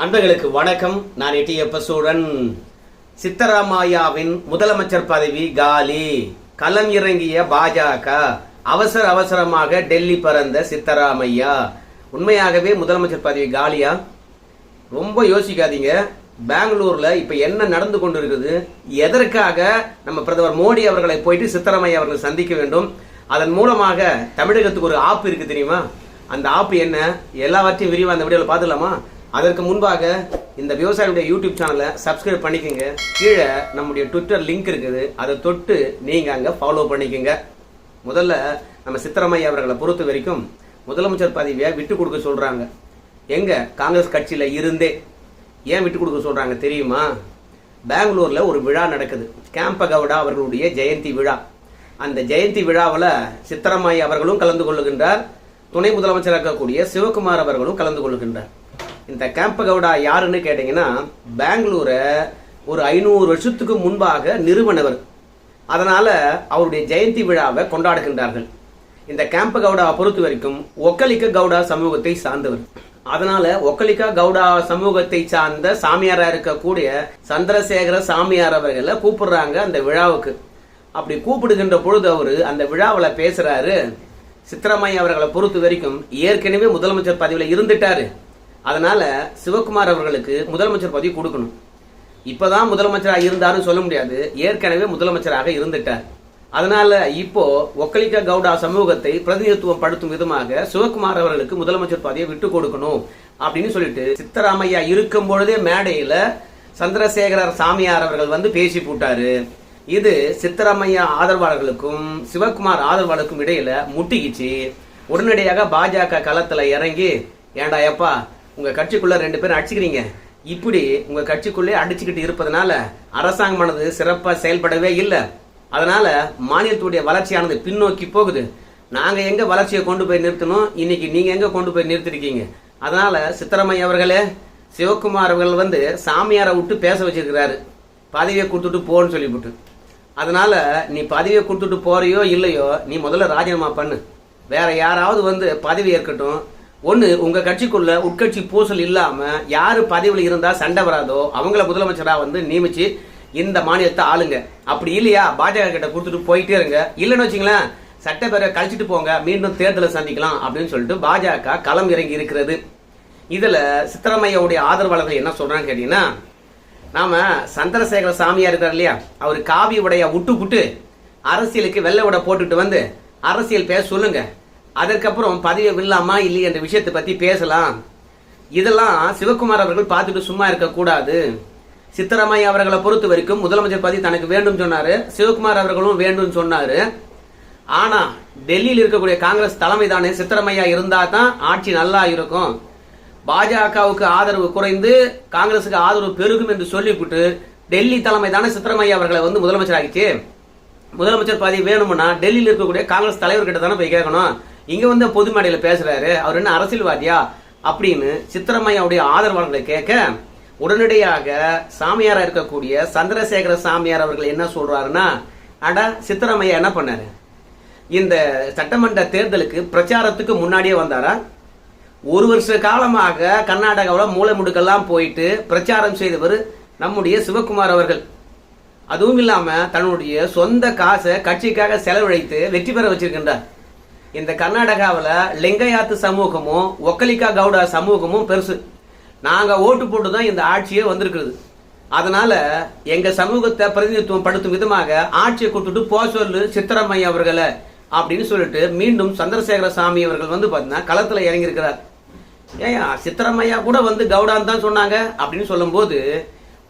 நண்பர்களுக்கு வணக்கம். நான் எட்டியப்ப சூழன் சித்தராமையாவின் முதலமைச்சர் பதவி காலி. களம் இறங்கிய பாஜக அவசர அவசரமாக டெல்லி பறந்த சித்தராமையா. உண்மையாகவே முதலமைச்சர் பதவி காலியா? ரொம்ப யோசிக்காதீங்க. பெங்களூர்ல இப்ப என்ன நடந்து கொண்டிருக்குது எதற்காக நம்ம பிரதமர் மோடி அவர்களை போயிட்டு சித்தராமையா அவர்களை சந்திக்க வேண்டும்? அதன் மூலமாக தமிழகத்துக்கு ஒரு ஆப் இருக்கு தெரியுமா? அந்த ஆப் என்ன? எல்லாவற்றையும் விரிவாக அந்த வீடியோவில் பார்த்துக்கலாமா அதற்கு முன்பாக இந்த விவசாயியுடைய யூடியூப் சேனலை சப்ஸ்கிரைப் பண்ணிக்கோங்க. கீழே நம்முடைய ட்விட்டர் லிங்க் இருக்குது. அதை தொட்டு நீங்கள் அங்கே ஃபாலோ பண்ணிக்கோங்க. முதல்ல நம்ம சித்தரமையா அவர்களை பொறுத்த வரைக்கும் முதலமைச்சர் பதவியை விட்டு கொடுக்க சொல்கிறாங்க எங்கே? காங்கிரஸ் கட்சியில் இருந்தே. ஏன் விட்டு கொடுக்க சொல்கிறாங்க தெரியுமா? பெங்களூரில் ஒரு விழா நடக்குது. கேம்பகவுடா அவர்களுடைய ஜெயந்தி விழா. அந்த ஜெயந்தி விழாவில் சித்தரமாய் அவர்களும் கலந்து கொள்ளுகின்றார். துணை முதலமைச்சராக இருக்கக்கூடிய சிவகுமார் அவர்களும் கலந்து கொள்ளுகின்றார். இந்த கேம்பகவுடா யாருன்னு கேட்டீங்கன்னா பெங்களூரை ஒரு ஐநூறு வருஷத்துக்கு முன்பாக நிறுவனவர். அதனால் அவருடைய ஜெயந்தி விழாவை கொண்டாடுகின்றார்கள். இந்த கேம்ப கவுடாவை பொறுத்த வரைக்கும் ஒக்கலிக்க கவுடா சமூகத்தை சார்ந்தவர். அதனால ஒக்கலிக்கா கவுடா சமூகத்தை சார்ந்த சாமியாரா இருக்கக்கூடிய சந்திரசேகர சாமியார் அவர்களை கூப்பிடுறாங்க அந்த விழாவுக்கு. அப்படி கூப்பிடுகின்ற பொழுது அவரு அந்த விழாவில் பேசுறாரு சித்தராமையா அவர்களை பொறுத்த வரைக்கும் ஏற்கனவே முதலமைச்சர் பதவியில் இருந்துட்டாரு. அதனால சிவகுமார் அவர்களுக்கு முதலமைச்சர் பதவி கொடுக்கணும். இப்போதான் முதலமைச்சராக இருந்தாருன்னு சொல்ல முடியாது. ஏற்கனவே முதலமைச்சராக இருந்துட்டார். அதனால இப்போ ஒக்கலிக்க கவுடா சமூகத்தை பிரதிநிதித்துவம் படுத்தும் விதமாக சிவகுமார் அவர்களுக்கு முதலமைச்சர் பதவியை விட்டு கொடுக்கணும் அப்படின்னு சொல்லிட்டு சித்தராமையா இருக்கும் பொழுதே மேடையில சந்திரசேகரர் சாமியார் அவர்கள் வந்து பேசி போட்டாரு. இது சித்தராமையா ஆதரவாளர்களுக்கும் சிவகுமார் ஆதரவாளருக்கும் இடையில முட்டிக்கிச்சு. உடனடியாக பாஜக களத்துல இறங்கி ஏண்டா எப்பா உங்க கட்சிக்குள்ள ரெண்டு பேரும் அடிச்சுக்கிறீங்க. இப்படி உங்க கட்சிக்குள்ளே அடிச்சுக்கிட்டு இருப்பதனால அரசாங்கமானது சிறப்பா செயல்படவே இல்லை. அதனால மாநிலத்துடைய வளர்ச்சியானது பின்னோக்கி போகுது. நாங்க எங்க வளர்ச்சியை கொண்டு போய் நிறுத்தணும்? இன்னைக்கு நீங்க எங்க கொண்டு போய் நிறுத்திருக்கீங்க? அதனால சித்தராமையா அவர்களே சிவகுமார் அவர்கள் வந்து சாமியாரை விட்டு பேச வச்சிருக்கிறாரு. பதவியை கொடுத்துட்டு போன்னு சொல்லிவிட்டு. அதனால நீ பதவியை கொடுத்துட்டு போறியோ இல்லையோ நீ முதல்ல ராஜினாமா பண்ணு. வேற யாராவது வந்து பதவி ஏற்கட்டும். ஒன்று உங்கள் கட்சிக்குள்ள உட்கட்சி பூசல் இல்லாமல் யார் பதவியில் இருந்தால் சண்டை வராதோ அவங்கள முதலமைச்சராக வந்து நியமித்து இந்த மாநிலத்தை ஆளுங்க. அப்படி இல்லையா? பாஜக கிட்ட கொடுத்துட்டு போயிட்டே இருங்க. இல்லைன்னு வச்சுங்களேன் சட்டப்பேரவை கழிச்சிட்டு போங்க மீண்டும் தேர்தலை சந்திக்கலாம் அப்படின்னு சொல்லிட்டு பாஜக களம் இறங்கி இருக்கிறது. இதில் சித்தரமையாவுடைய ஆதரவாளர்கள் என்ன சொல்கிறான்னு கேட்டிங்கன்னா நாம் சந்திரசேகர சாமியார் இருக்கார் இல்லையா? அவர் காவி உடைய விட்டு புட்டு அரசியலுக்கு வெள்ளை உடை போட்டுட்டு வந்து அரசியல் பேச சொல்லுங்கள் அதற்கப்புறம் பதவியை விடலாமா இல்லை என்ற விஷயத்தை பத்தி பேசலாம். இதெல்லாம் சிவகுமார் அவர்கள் பார்த்துட்டு சும்மா இருக்கக்கூடாது சித்தராமையா அவர்களை பொறுத்த வரைக்கும் முதலமைச்சர் பதவி தனக்கு வேண்டும் சொன்னாரு சிவகுமார் அவர்களும் வேண்டும் சொன்னாரு. ஆனா டெல்லியில் இருக்கக்கூடிய காங்கிரஸ் தலைமை தானே சித்தராமையா இருந்தா தான் ஆட்சி நல்லா இருக்கும். பாஜகவுக்கு ஆதரவு குறைந்து காங்கிரசுக்கு ஆதரவு பெருகும் என்று சொல்லிவிட்டு டெல்லி தலைமை தானே அவர்களை வந்து முதலமைச்சர் ஆகிச்சு முதலமைச்சர் பதவி வேணும்னா டெல்லியில் இருக்கக்கூடிய காங்கிரஸ் தலைவர்கிட்ட தானே போய் கேட்கணும். இங்கே வந்து பொது மேடையில் பேசுகிறாரு அவர் என்ன அரசியல்வாதியா? அப்படின்னு சித்தரமையாவுடைய ஆதரவாளர்களை கேட்க உடனடியாக சாமியாராக இருக்கக்கூடிய சந்திரசேகர சாமியார் அவர்கள் என்ன சொல்கிறாருன்னா அடா சித்தரமையா என்ன பண்ணாரு? இந்த சட்டமன்ற தேர்தலுக்கு பிரச்சாரத்துக்கு முன்னாடியே வந்தாரா? ஒரு வருஷ காலமாக கர்நாடகாவில் மூளை முடுக்கெல்லாம் போயிட்டு பிரச்சாரம் செய்தவர் நம்முடைய சிவகுமார் அவர்கள். அதுவும் இல்லாமல் தன்னுடைய சொந்த காசை கட்சிக்காக செலவழித்து வெற்றி பெற வச்சிருக்கின்றார். இந்த கர்நாடகாவில் லிங்கையாத்து சமூகமும் ஒக்கலிக்கா கவுடா சமூகமும் பெருசு. நாங்கள் ஓட்டு போட்டு தான் இந்த ஆட்சியே வந்திருக்குது அதனால எங்க சமூகத்தை பிரதிநிதித்துவம் படுத்தும் விதமாக ஆட்சியை கொடுத்துட்டு போ சொல்லு சித்தரமைய அவர்களை அப்படின்னு சொல்லிட்டு மீண்டும் சந்திரசேகர சாமி அவர்கள் வந்து பார்த்தீங்கன்னா களத்தில் இறங்கியிருக்கிறார். ஏன் சித்தரமையா கூட வந்து கவுடான்னு தான் சொன்னாங்க அப்படின்னு சொல்லும்போது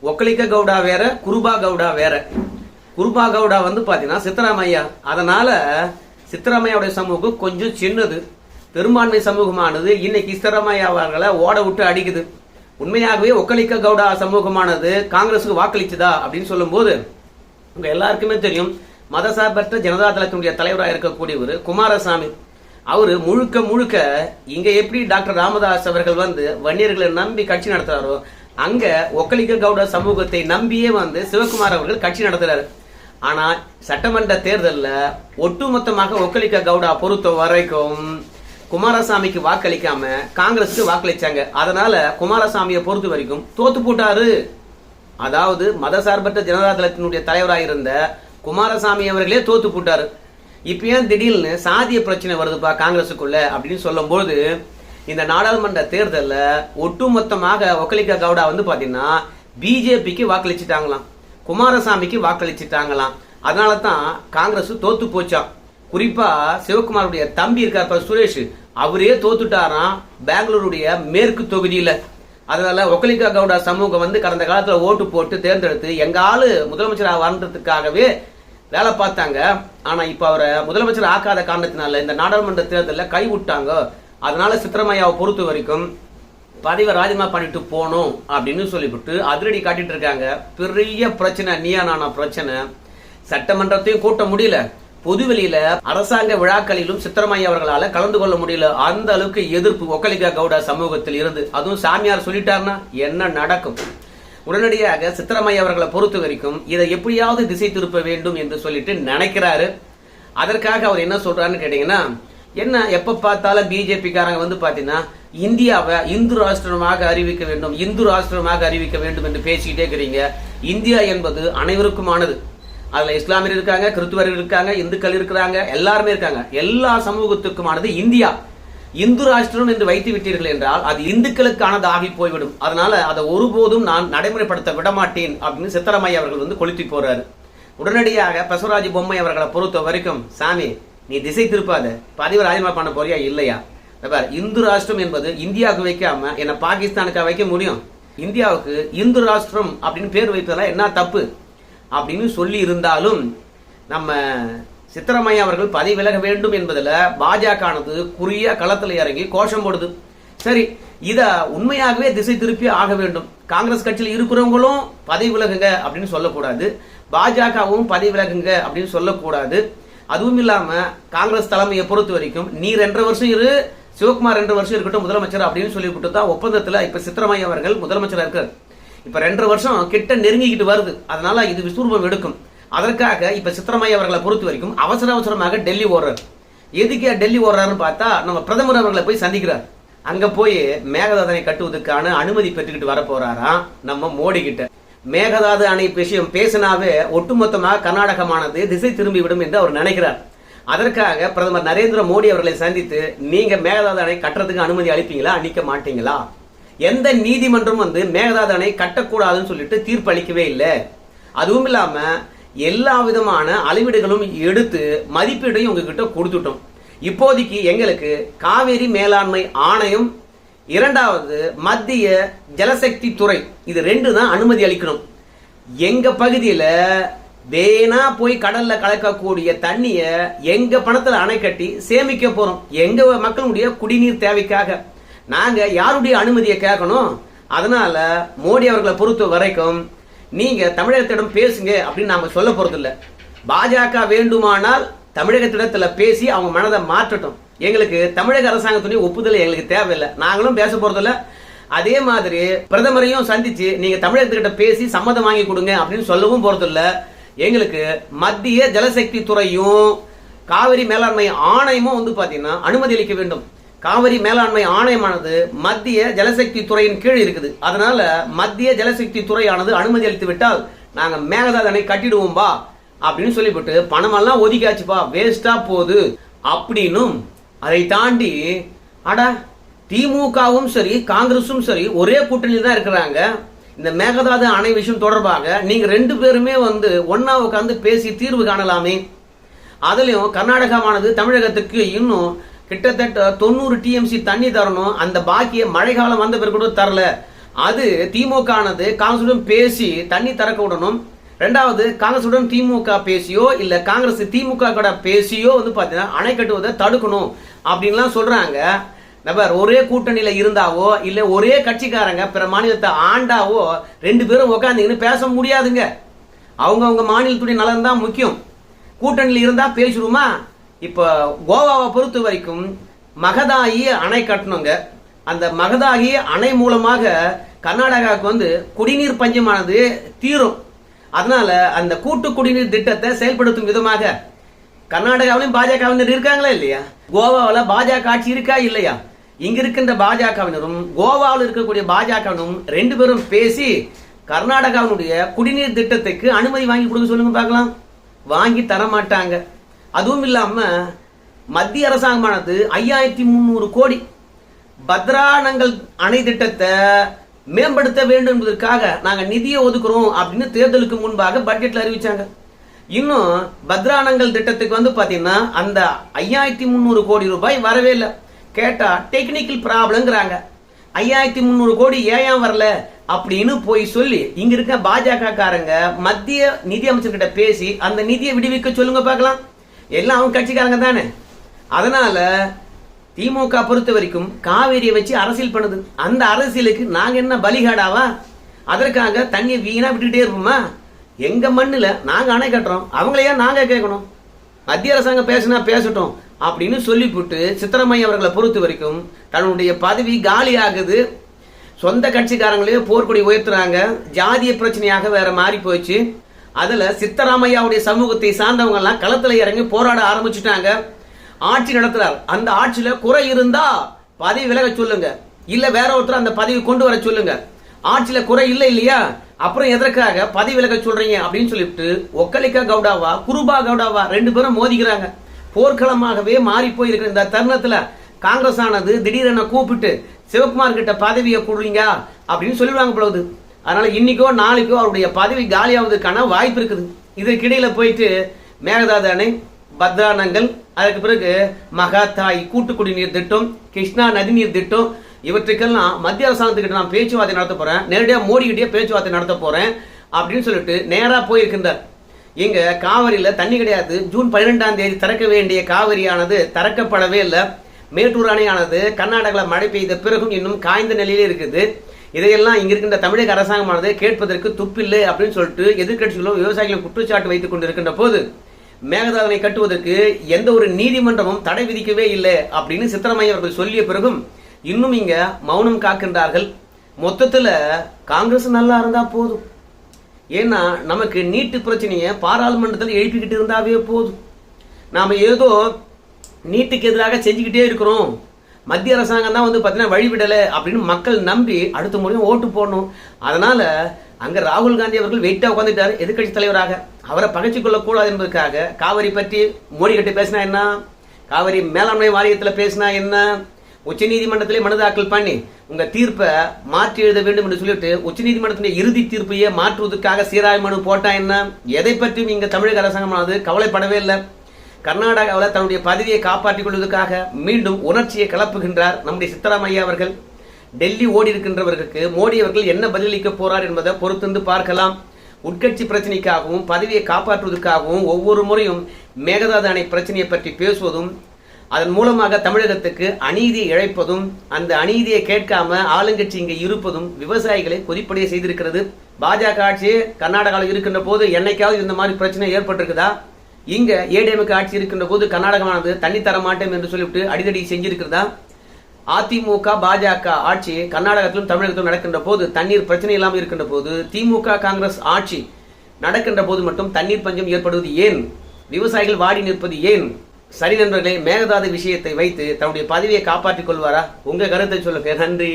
ஒக்கலிக்க கவுடா வேற குருபா கவுடா வேற. குருபா கவுடா வந்து பார்த்தீங்கன்னா சித்தராமையா. அதனால சித்தராமையாவுடைய சமூகம் கொஞ்சம் சின்னது. பெரும்பான்மை சமூகமானது. இன்னைக்கு சித்தராமையா அவர்களை ஓட விட்டு அடிக்குது. உண்மையாகவே ஒக்கலிக்க கவுடா சமூகமானது காங்கிரஸுக்கு வாக்களிச்சதா அப்படின்னு சொல்லும்போது உங்க எல்லாருக்குமே தெரியும் மதசார்பற்ற ஜனதா தளத்தினுடைய தலைவராக இருக்கக்கூடியவர் குமாரசாமி. அவர் முழுக்க முழுக்க இங்கே எப்படி டாக்டர் ராமதாஸ் அவர்கள் வந்து வன்னியர்களை நம்பி கட்சி நடத்துகிறாரோ அங்க ஒக்கலிக்க கவுட சமூகத்தை நம்பியே வந்து சிவகுமார் அவர்கள் கட்சி நடத்துறாரு. ஆனா சட்டமன்ற தேர்தலில் ஒட்டுமொத்தமாக ஒக்கலிக்க கவுடா பொறுத்த வரைக்கும் குமாரசாமிக்கு வாக்களிக்காம காங்கிரஸுக்கு வாக்களிச்சாங்க. அதனால குமாரசாமியை பொறுத்த வரைக்கும் தோத்து போட்டாரு. அதாவது மதசார்பற்ற ஜனதா தளத்தினுடைய தலைவராக இருந்த குமாரசாமி அவர்களே தோத்து போட்டாரு. இப்ப ஏன் திடீர்னு சாதிய பிரச்சனை வருதுப்பா காங்கிரஸுக்குள்ள அப்படின்னு சொல்லும்போது இந்த நாடாளுமன்ற தேர்தலில் ஒட்டுமொத்தமாக ஒக்கலிகா கவுடா வந்து பார்த்தீங்கன்னா பிஜேபிக்கு வாக்களிச்சிட்டாங்களாம். குமாரசாமிக்கு வாக்களிச்சிட்டாங்களாம். அதனால தான் காங்கிரஸ் தோத்து போச்சான் குறிப்பாக சிவகுமாருடைய தம்பி இருக்கார் இப்போ சுரேஷ் அவரே தோத்துட்டாராம் பெங்களூருடைய மேற்கு தொகுதியில். அதனால ஒக்கலிகா கவுடா சமூகம் வந்து கடந்த காலத்தில் ஓட்டு போட்டு தேர்ந்தெடுத்து எங்க ஆளு முதலமைச்சராக வாழ்ந்ததுக்காகவே வேலை பார்த்தாங்க. ஆனால் இப்போ அவரை முதலமைச்சர் ஆக்காத காரணத்தினால இந்த நாடாளுமன்ற தேர்தலில் கை விட்டாங்க. அதனால சித்தரமையாவை பொறுத்த வரைக்கும் பதிவை ராஜினாமா பண்ணிட்டு போகணும் அப்படின்னு சொல்லிவிட்டு அதிரடி காட்டிட்டு இருக்காங்க. பெரிய பிரச்சனை நீயா நானா பிரச்சனை. சட்டமன்றத்தையும் கூட்ட முடியல. பொதுவெளியில அரசாங்க விழாக்களிலும் சித்தரமையா அவர்களால கலந்து கொள்ள முடியல. அந்த அளவுக்கு எதிர்ப்பு ஒக்கலிகா கவுடா சமூகத்தில் இருந்து. அதுவும் சாமியார் சொல்லிட்டாருன்னா என்ன நடக்கும்? உடனடியாக சித்தரமையா அவர்களை பொறுத்த வரைக்கும் இதை எப்படியாவது திசை திருப்ப வேண்டும் என்று சொல்லிட்டு நினைக்கிறாரு. அதற்காக அவர் என்ன சொல்றாருன்னு கேட்டீங்கன்னா என்ன எப்போ பார்த்தாலும் பிஜேபிக்காரங்க வந்து பார்த்தீங்கன்னா இந்தியாவை இந்து ராஷ்டிரமாக அறிவிக்க வேண்டும் இந்து ராஷ்டிரமாக அறிவிக்க வேண்டும் என்று பேசிக்கிட்டே இருக்கிறீங்க. இந்தியா என்பது அனைவருக்குமானது. அதில் இஸ்லாமியர் இருக்காங்க கிறிஸ்துவர்கள் இருக்காங்க இந்துக்கள் இருக்கிறாங்க எல்லாருமே இருக்காங்க. எல்லா சமூகத்துக்குமானது இந்தியா. இந்து ராஷ்டிரம் என்று வைத்து விட்டீர்கள் என்றால் அது இந்துக்களுக்கானது ஆகி போய்விடும். அதனால அதை ஒருபோதும் நான் நடைமுறைப்படுத்த விடமாட்டேன் அப்படின்னு சித்தரமையா அவர்கள் வந்து கொளுத்தி போறாரு. உடனடியாக பசவராஜ் பொம்மை அவர்களை பொறுத்த வரைக்கும் சாமி நீ திசை திருப்பாத. பதவி ராஜினாமா பண்ண போறியா? இல்லையா? பார் இந்து ராஷ்டிரம் என்பது இந்தியாவுக்கு வைக்காம என்ன பாகிஸ்தானுக்கா வைக்க முடியும். இந்தியாவுக்கு இந்து ராஷ்டிரம் அப்படின்னு பேர் வைப்பதெல்லாம் என்ன தப்பு? அப்படின்னு சொல்லி இருந்தாலும் நம்ம சித்தரமையா அவர்கள் பதவி விலக வேண்டும் என்பதில் பாஜகனது குறிய களத்தில் இறங்கி கோஷம் போடுது. சரி இதை உண்மையாகவே திசை திருப்பி ஆக வேண்டும். காங்கிரஸ் கட்சியில் இருக்கிறவங்களும் பதவி விலகுங்க அப்படின்னு சொல்லக்கூடாது. பாஜகவும் பதவி விலகுங்க அப்படின்னு சொல்லக்கூடாது. அதுவும் இல்லாம காங்கிரஸ் தலைமையை பொறுத்த வரைக்கும் நீ ரெண்டரை வருஷம் இரு சிவகுமார் ரெண்டு வருஷம் இருக்கட்டும் முதலமைச்சர் அப்படின்னு சொல்லிவிட்டு தான் ஒப்பந்தத்துல இப்ப சித்தரமையா அவர்கள் முதலமைச்சராக இருக்காரு. இப்ப ரெண்டரை வருஷம் கிட்ட நெருங்கிக்கிட்டு வருது. அதனால இது விஸ்வரூபம் எடுக்கும். அதற்காக இப்ப சித்தரமையா அவர்களை பொறுத்த வரைக்கும் அவசர அவசரமாக டெல்லி ஓடுறாரு. எதுக்கே டெல்லி ஓடுறாருன்னு பார்த்தா நம்ம பிரதமர் அவர்களை போய் சந்திக்கிறார். அங்க போய் மேகதாதனை கட்டுவதற்கான அனுமதி பெற்றுக்கிட்டு வர போறாராம் நம்ம மோடி கிட்ட மேகதாது அணை விஷயம் பேசினாவே ஒட்டுமொத்தமாக கர்நாடகமானது திசை திரும்பிவிடும் என்று அவர் நினைக்கிறார். அதற்காக பிரதமர் நரேந்திர மோடி அவர்களை சந்தித்து நீங்க மேகதாது அணை கட்டுறதுக்கு அனுமதி அளிப்பீங்களா? அளிக்க மாட்டீங்களா? எந்த நீதிமன்றம் வந்து மேகதாது அணை கட்டக்கூடாதுன்னு சொல்லிட்டு தீர்ப்பு அளிக்கவே இல்லை. அதுவும் இல்லாம எல்லா விதமான அளவீடுகளும் எடுத்து மதிப்பீடையும் உங்ககிட்ட கொடுத்துட்டோம். இப்போதைக்கு எங்களுக்கு காவேரி மேலாண்மை ஆணையம் இரண்டாவது மத்திய ஜலசக்தி துறை. இது ரெண்டு தான் அனுமதி அளிக்கணும். எங்க பகுதியில் வேணா போய் கடல்ல கலக்கக்கூடிய தண்ணிய எங்க பணத்துல அணை கட்டி சேமிக்க போறோம். எங்க மக்களுடைய குடிநீர் தேவைக்காக. நாங்க யாருடைய அனுமதியை கேட்கணும்? அதனால மோடி அவர்களை பொறுத்த வரைக்கும் நீங்க தமிழகத்திடம் பேசுங்க அப்படின்னு நாம சொல்ல போறது பாஜக வேண்டுமானால் தமிழகத்திடத்துல பேசி அவங்க மனதை மாற்றட்டும். எங்களுக்கு தமிழக அரசாங்கத்துடைய ஒப்புதல் எங்களுக்கு தேவையில்லை. நாங்களும் பேச போறதில்ல. அதே மாதிரி பிரதமரையும் சந்திச்சு நீங்க தமிழகத்துக்கிட்ட பேசி சம்மதம் வாங்கி கொடுங்க அப்படின்னு சொல்லவும் போறதில்ல. எங்களுக்கு மத்திய ஜலசக்தி துறையும் காவிரி மேலாண்மை ஆணையமும் வந்து பாத்தீங்கன்னா அனுமதி அளிக்க வேண்டும். காவிரி மேலாண்மை ஆணையமானது மத்திய ஜலசக்தி துறையின் கீழ் இருக்குது. அதனால மத்திய ஜலசக்தி துறையானது அனுமதி அளித்து விட்டால் நாங்க மேகதாது கட்டிடுவோம்பா அப்படின்னு சொல்லிவிட்டு பணமெல்லாம் ஒதுக்கியாச்சுப்பா. வேஸ்டா போகுது. அப்படின்னும் அதை தாண்டி அட திமுகவும் சரி காங்கிரஸும் சரி ஒரே கூட்டணியில் தான் இருக்கிறாங்க. இந்த மேகதாது அணை விஷயம் தொடர்பாக நீங்கள் ரெண்டு பேருமே வந்து ஒன்னா உட்காந்து பேசி தீர்வு காணலாமே. அதுலேயும் கர்நாடகமானது தமிழகத்துக்கு இன்னும் கிட்டத்தட்ட தொண்ணூறு டிஎம்சி தண்ணி தரணும். அந்த பாக்கியை மழைக்காலம் வந்த பிறகு கூட தரல. அது திமுக ஆனது காங்கிரசுடன் பேசி தண்ணி திறக்க விடணும். ரெண்டாவது காங்கிரசுடன் திமுக பேசியோ இல்லை காங்கிரஸ் திமுக கூட பேசியோ வந்து பார்த்தீங்கன்னா அணை கட்டுவதை தடுக்கணும். அப்படின்லாம் சொல்றாங்க. நபர் ஒரே கூட்டணியில் இருந்தாவோ இல்லை ஒரே கட்சிக்காரங்க பிற மாநிலத்தை ஆண்டாவோ ரெண்டு பேரும் உட்காந்துக்கின்னு பேச முடியாதுங்க. அவங்கவுங்க மாநிலத்துடைய நலன் தான் முக்கியம். கூட்டணியில் இருந்தால் பேசுருமா இப்போ கோவாவை பொறுத்த வரைக்கும் மகதாயி அணை கட்டணுங்க. அந்த மகதாகி அணை மூலமாக கர்நாடகாவுக்கு வந்து குடிநீர் பஞ்சமானது தீரும். அதனால அந்த கூட்டு குடிநீர் திட்டத்தை செயல்படுத்தும் விதமாக கர்நாடகாவிலும் பாஜகவினர் இருக்காங்களா இல்லையா? கோவாவில் பாஜக ஆட்சி இருக்கா இல்லையா? இங்க இருக்கின்ற பாஜகவினரும் கோவாவில் இருக்கக்கூடிய பாஜகவினரும் ரெண்டு பேரும் பேசி கர்நாடகாவினுடைய குடிநீர் திட்டத்துக்கு அனுமதி வாங்கி கொடுக்க சொல்லுங்க பார்க்கலாம். வாங்கி தர மாட்டாங்க. அதுவும் இல்லாம மத்திய அரசாங்கமானது ஐயாயிரத்தி முந்நூறு கோடி பத்ரானங்கள் அணை திட்டத்தை மேம்படுத்த வேண்டும் என்பதற்காக நாங்கள் நிதியை ஒதுக்குறோம் அப்படின்னு தேர்தலுக்கு முன்பாக பட்ஜெட்ல அறிவிச்சாங்க. இன்னும் பத்ரானங்கள் திட்டத்துக்கு வந்து பார்த்தீங்கன்னா அந்த ஐயாயிரத்தி முந்நூறு கோடி ரூபாய் வரவே இல்லை. கேட்டால் டெக்னிக்கல் ப்ராப்ளம்ங்கிறாங்க ஐயாயிரத்தி முந்நூறு கோடி ஏன் வரல? அப்படின்னு போய் சொல்லி இங்க இருக்க பாஜக காரங்க மத்திய நிதியமைச்சர்கிட்ட பேசி அந்த நிதியை விடுவிக்க சொல்லுங்க பார்க்கலாம். எல்லாம் அவங்க கட்சிக்காரங்க தானே. அதனால திமுக பொறுத்த வரைக்கும் காவேரியை வச்சு அரசியல் பண்ணுது. அந்த அரசியலுக்கு நாங்க என்ன பலிகாடாவா? அதற்காக தண்ணியை வீணா விட்டுக்கிட்டே இருப்போமா? எங்க மண்ணில் நாங்கள் அணை கட்டுறோம் அவங்களையா நாங்கள் கேட்கணும். மத்திய அரசாங்கம் பேசினா பேசட்டும் அப்படின்னு சொல்லிவிட்டு சித்தரமைய அவர்களை பொறுத்த வரைக்கும் தன்னுடைய பதவி காலி ஆகுது சொந்த கட்சிக்காரங்களே போர்க்கொடி உயர்த்துறாங்க. ஜாதிய பிரச்சனையாக வேற மாறி போச்சு. அதில் சித்தராமையாவுடைய சமூகத்தை சார்ந்தவங்கெல்லாம் களத்தில் இறங்கி போராட ஆரம்பிச்சுட்டாங்க. ஆட்சி நடத்துறார். அந்த ஆட்சியில் குறை இருந்தா பதவி விலக சொல்லுங்க. இல்லை வேற ஒருத்தர் அந்த பதவி கொண்டு வர சொல்லுங்க. ஆட்சியில் குறை இல்லை இல்லையா? அப்புறம் எதற்காக பதவி விலக சொல்றீங்க அப்படின்னு சொல்லிட்டு ஒக்கலிக்கா கவுடாவா குருபா கவுடாவா ரெண்டு பேரும் மோதிக்கிறாங்க. போர்க்களமாகவே மாறி போயிருக்கிற இந்த தருணத்துல காங்கிரஸ் ஆனது திடீரென கூப்பிட்டு சிவகுமார் கிட்ட பதவியை கொடுங்க அப்படின்னு சொல்லிடுவாங்க பொழுது அதனால இன்னைக்கோ நாளைக்கோ அவருடைய பதவி காலியாவதற்கான வாய்ப்பு இருக்குது. இதற்கிடையில போயிட்டு மேகதாது அணை பத்ரானங்கள் அதுக்கு பிறகு மகாத்தாய் கூட்டு குடிநீர் திட்டம் கிருஷ்ணா நதிநீர் திட்டம் இவற்றுக்கெல்லாம் மத்திய அரசாங்கத்துக்கிட்ட நான் பேச்சுவார்த்தை நடத்த போறேன். நேரடியாக மோடி கிட்டே பேச்சுவார்த்தை நடத்த போறேன் அப்படின்னு சொல்லிட்டு நேராக போயிருக்கின்றார். இங்க காவிரியில் தண்ணி கிடையாது. ஜூன் பன்னிரெண்டாம் தேதி திறக்க வேண்டிய காவிரியானது திறக்கப்படவே இல்லை. மேட்டூர் அணையானது கர்நாடகாவில் மழை பெய்த பிறகும் இன்னும் காய்ந்த நிலையிலே இருக்குது. இதையெல்லாம் இங்க இருக்கின்ற தமிழக அரசாங்கமானது கேட்பதற்கு துப்பில்லை அப்படின்னு சொல்லிட்டு எதிர்க்கட்சிகளும் விவசாயிகளும் குற்றச்சாட்டு வைத்துக் கொண்டிருக்கின்ற போது மேகதாதனை கட்டுவதற்கு எந்த ஒரு நீதிமன்றமும் தடை விதிக்கவே இல்லை அப்படின்னு சித்தரமையா அவர்கள் சொல்லிய பிறகும் இன்னும் இங்க மௌனம் காக்கின்றார்கள். மொத்தத்துல காங்கிரஸ் நல்லா இருந்தா போதும். ஏன்னா நமக்கு நீட்டு பிரச்சனையை பாராளுமன்றத்தில் எழுப்பிக்கிட்டு இருந்தாவே போதும். நாம ஏதோ நீட்டுக்கு எதிராக செஞ்சுக்கிட்டே இருக்கிறோம். மத்திய அரசாங்கம் தான் வந்து பார்த்தீங்கன்னா வழிவிடலை அப்படின்னு மக்கள் நம்பி அடுத்த முறையும் ஓட்டு போடணும். அதனால அங்கே ராகுல் காந்தி அவர்கள் வெயிட்டாக உட்காந்துட்டார் எதிர்கட்சி தலைவராக. அவரை பகைச்சு கொள்ளக்கூடாது என்பதற்காக காவிரி பற்றி மோடி கிட்ட பேசினா என்ன? காவிரி மேலாண்மை வாரியத்தில் பேசினா என்ன? உச்ச நீதிமன்றத்திலே மனு தாக்கல் பண்ணி உங்க தீர்ப்பை மாற்றி எழுத வேண்டும் என்று சொல்லிட்டு உச்சநீதிமன்றத்தின் இறுதி தீர்ப்பையே மாற்றுவதற்காக சீராய் மனு போட்டா என்ன? எதை பற்றியும் இங்க தமிழக அரசாங்கமானது கவலைப்படவே இல்லை. கர்நாடகாவில் தன்னுடைய பதவியை காப்பாற்றிக் கொள்வதற்காக மீண்டும் உணர்ச்சியை கலப்புகின்றார் நம்முடைய சித்தராமையா அவர்கள். டெல்லி ஓடி இருக்கின்றவர்களுக்கு மோடி அவர்கள் என்ன பதிலளிக்க போறார் என்பதை பொறுத்திருந்து பார்க்கலாம். உட்கட்சி பிரச்சனைக்காகவும் பதவியை காப்பாற்றுவதற்காகவும் ஒவ்வொரு முறையும் மேகதாது அணை பிரச்சனையை பற்றி பேசுவதும் அதன் மூலமாக தமிழகத்துக்கு அநீதியை இழைப்பதும் அந்த அநீதியை கேட்காம ஆளுங்கட்சி இங்கே இருப்பதும் விவசாயிகளை கொதிப்படைய செய்திருக்கிறது. பாஜக ஆட்சி கர்நாடகாவில் இருக்கின்ற போது என்னைக்காவது இந்த மாதிரி பிரச்சனை ஏற்பட்டிருக்குதா? இங்க ஏடிஎம்க்கு ஆட்சி இருக்கின்ற போது கர்நாடகமானது தண்ணி தர மாட்டேன் என்று சொல்லிவிட்டு அடிதடி செஞ்சிருக்கிறதா? அதிமுக பாஜக ஆட்சி கர்நாடகத்திலும் தமிழகத்திலும் நடக்கின்ற போது தண்ணீர் பிரச்சனை இல்லாமல் இருக்கின்ற போது திமுக காங்கிரஸ் ஆட்சி நடக்கின்ற போது மட்டும் தண்ணீர் பஞ்சம் ஏற்படுவது ஏன்? விவசாயிகள் வாடி நிற்பது ஏன்? சரி நண்பர்களே மேகதாது விஷயத்தை வைத்து தன்னுடைய பதவியை காப்பாற்றிக் கொள்வாரா? உங்க கருத்தை சொல்லுங்க நன்றி.